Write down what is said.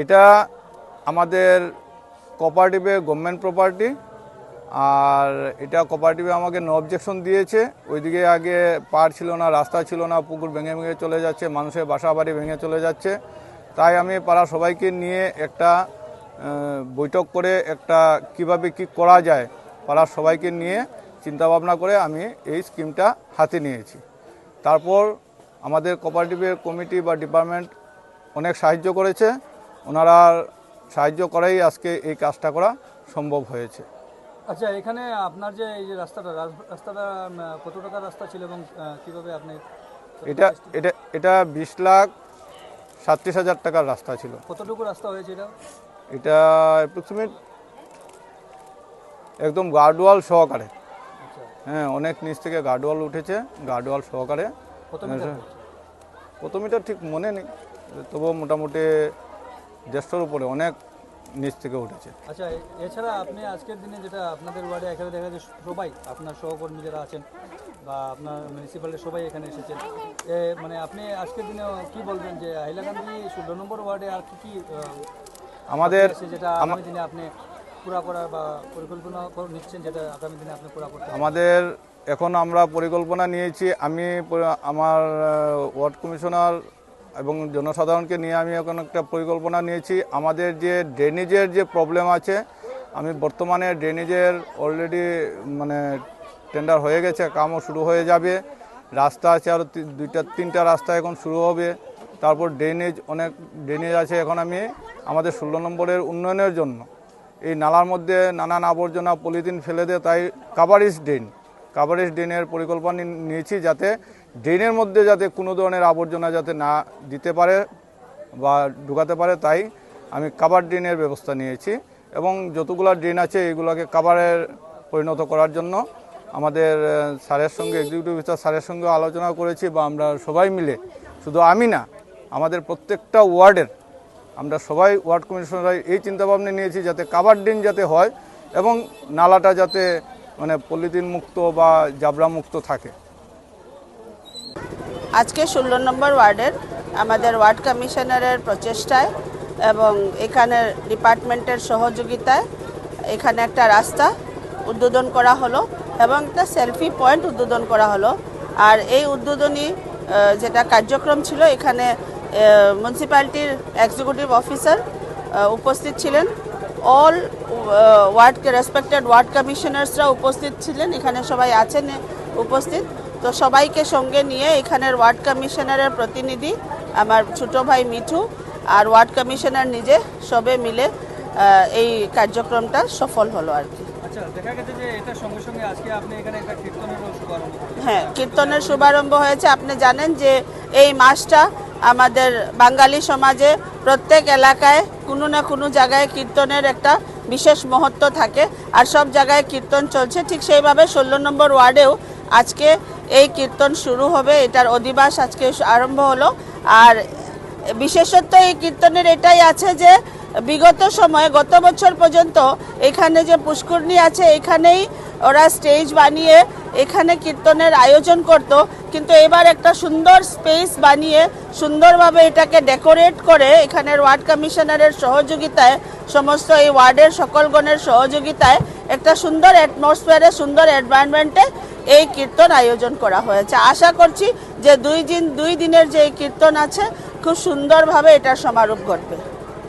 এটা আমাদের কোপারেটিভে government property আর এটা কোপারেটিভে আমাকে নো অবজেকশন দিয়েছে। ওইদিকে আগে পার ছিল না, রাস্তা ছিল না, পুকুর ভেঙে ভেঙে চলে যাচ্ছে, মানুষের বাসা বাড়ি ভেঙে চলে যাচ্ছে। তাই আমি পাড়া সবাইকে নিয়ে একটা বৈঠক করে একটা কীভাবে কি করা যায়, পাড়ার সবাইকে নিয়ে চিন্তাভাবনা করে আমি এই স্কিমটা হাতে নিয়েছি। তারপর আমাদের কোপারেটিভের কমিটি বা ডিপার্টমেন্ট অনেক সাহায্য করেছে। ওনারা সাহায্য করাই আজকে এই কাজটা করা সম্ভব হয়েছে। আচ্ছা এখানে আপনার যে এই যে রাস্তাটা রাস্তাটা কত টাকার রাস্তা ছিল এবং কীভাবে আপনি এটা এটা এটা বিশ লাখ সাতত্রিশ হাজার টাকার রাস্তা ছিল। কতটুকু রাস্তা হয়েছে এটা? এটা অ্যাপ্রক্সিমেট একদম গার্ডওয়াল সহকারে। আচ্ছা। হ্যাঁ অনেক নিচ থেকে গার্ডওয়াল উঠেছে গার্ডওয়াল সহকারে। কত মিটার ঠিক মনে নেই তবুও মোটামুটি দেড়শোর উপরে অনেক নিচ থেকে উঠেছে। আচ্ছা এছাড়া আপনি আজকের দিনে যেটা আপনাদের ওয়ার্ডে এখানে দেখা যায় সবাই আপনার সহকর্মী যারা আছেন বা আপনার মিউনিসিপ্যালিটির সবাই এখানে এসেছেন। মানে আপনি আজকের দিনে কি বলবেন যে হাইলাকান্দি ষোলো নম্বর ওয়ার্ডে আর কি কি আমাদের যেটা আগামী দিনে আপনি পুরা করার বা পরিকল্পনা নিচ্ছেন যেটা আগামী দিনে আপনি পুরা করতে আমাদের এখন আমরা পরিকল্পনা নিয়েছি। আমি আমার ওয়ার্ড কমিশনার এবং জনসাধারণকে নিয়ে আমি এখন একটা পরিকল্পনা নিয়েছি। আমাদের যে ড্রেনেজের যে প্রবলেম আছে, আমি বর্তমানে ড্রেনেজের অলরেডি মানে টেন্ডার হয়ে গেছে, কামও শুরু হয়ে যাবে। রাস্তা আছে আরও দুইটা, তিনটা রাস্তা এখন শুরু হবে। তারপর ড্রেনেজ অনেক ড্রেনেজ আছে এখন আমি আমাদের ষোলো নম্বরের উন্নয়নের জন্য। এই নালার মধ্যে নানান আবর্জনা, পলিথিন ফেলে দেয় তাই কাভারেজ ড্রেন কাভারেজ ড্রেনের পরিকল্পনা নিয়েছি যাতে ড্রেনের মধ্যে যাতে কোনো ধরনের আবর্জনা যাতে না দিতে পারে বা ঢুকাতে পারে, তাই আমি কাবার ড্রেনের ব্যবস্থা নিয়েছি। এবং যতগুলো ড্রেন আছে, এগুলোকে কাভারের পরিণত করার জন্য আমাদের স্যারের সঙ্গে এক্সিকিউটিভ অফিসার স্যারের সঙ্গে আলোচনা করেছি বা আমরা সবাই মিলে। শুধু আমি না, আমাদের প্রত্যেকটা ওয়ার্ডের আমরা সবাই ওয়ার্ড কমিশনার এই চিন্তাভাবনা নিয়েছি যাতে কাবার ড্রেন যাতে হয় এবং নালাটা যাতে মানে পলিথিন মুক্ত বা জাবরা মুক্ত থাকে। আজকে ষোলো নম্বর ওয়ার্ডের আমাদের ওয়ার্ড কমিশনারের প্রচেষ্টায় এবং এখানের ডিপার্টমেন্টের সহযোগিতায় এখানে একটা রাস্তা উদ্বোধন করা হলো এবং একটা সেলফি পয়েন্ট উদ্বোধন করা হলো। আর এই উদ্বোধনী যেটা কার্যক্রম ছিল, এখানে মিউনিসিপ্যালিটির এক্সিকিউটিভ অফিসার উপস্থিত ছিলেন। অল ওয়ার্ড রেসপেক্টেড ওয়ার্ড কমিশনার্সরা উপস্থিত ছিলেন। এখানে সবাই আছেন উপস্থিত। তো সবাইকে সঙ্গে নিয়ে এখানের ওয়ার্ড কমিশনারের প্রতিনিধি আমার ছোট ভাই মিঠু আর ওয়ার্ড কমিশনার নিজে সবে মিলে এই কার্যক্রমটা সফল হলো আর কি। আচ্ছা হ্যাঁ কীর্তনের শুভারম্ভ হয়েছে। আপনি জানেন যে এই মাসটা আমাদের বাঙালি সমাজে প্রত্যেক এলাকায় কোনো না কোনো জায়গায় কীর্তনের একটা বিশেষ মহত্ব থাকে। আর সব জায়গায় কীর্তন চলছে। ঠিক সেইভাবে ষোলো নম্বর ওয়ার্ডেও আজকে এই কীর্তন শুরু হবে, এটার অধিবাস আজকে আরম্ভ হলো। আর বিশেষত্ব এই কীর্তনের এটাই আছে যে, বিগত সময়ে, গত বছর পর্যন্ত এখানে যে পুষ্করণী আছে, এখানেই ওরা স্টেজ বানিয়ে এখানে কীর্তনের আয়োজন করত। কিন্তু এবার একটা সুন্দর স্পেস বানিয়ে সুন্দরভাবে এটাকে ডেকোরেট করে এখানের ওয়ার্ড কমিশনারের সহযোগিতায়, সমস্ত এই ওয়ার্ডের সকলগণের সহযোগিতায় একটা সুন্দর অ্যাটমসফিয়ারে সুন্দর এনভায়রনমেন্টে এই কীর্তন আয়োজন করা হয়েছে। আশা করছি যে দুই দিন দুই দিনের যে এই কীর্তন আছে, খুব সুন্দরভাবে এটার সমারোপ ঘটবে।